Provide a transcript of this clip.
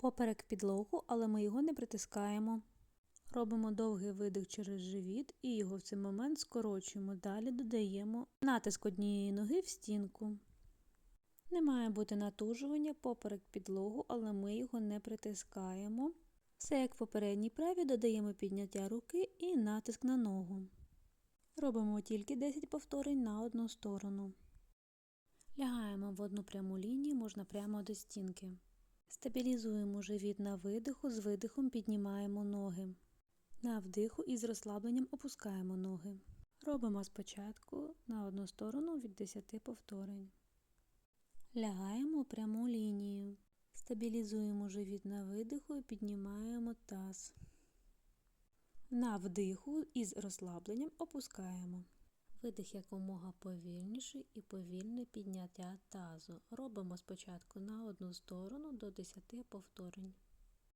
поперек підлогу, але ми його не притискаємо. Робимо довгий видих через живіт і його в цей момент скорочуємо. Далі додаємо натиск однієї ноги в стінку. Не має бути натужування поперек підлогу, але ми його не притискаємо. Все як в попередній праві додаємо підняття руки і натиск на ногу. Робимо тільки 10 повторень на одну сторону. Лягаємо в одну пряму лінію, можна прямо до стінки. Стабілізуємо живіт на видиху, з видихом піднімаємо ноги. На вдиху і з розслабленням опускаємо ноги. Робимо спочатку на одну сторону від 10 повторень. Лягаємо пряму лінію. Стабілізуємо живіт на видиху і піднімаємо таз. На вдиху із розслабленням опускаємо. Видих якомога повільніший і повільне підняття тазу. Робимо спочатку на одну сторону до 10 повторень.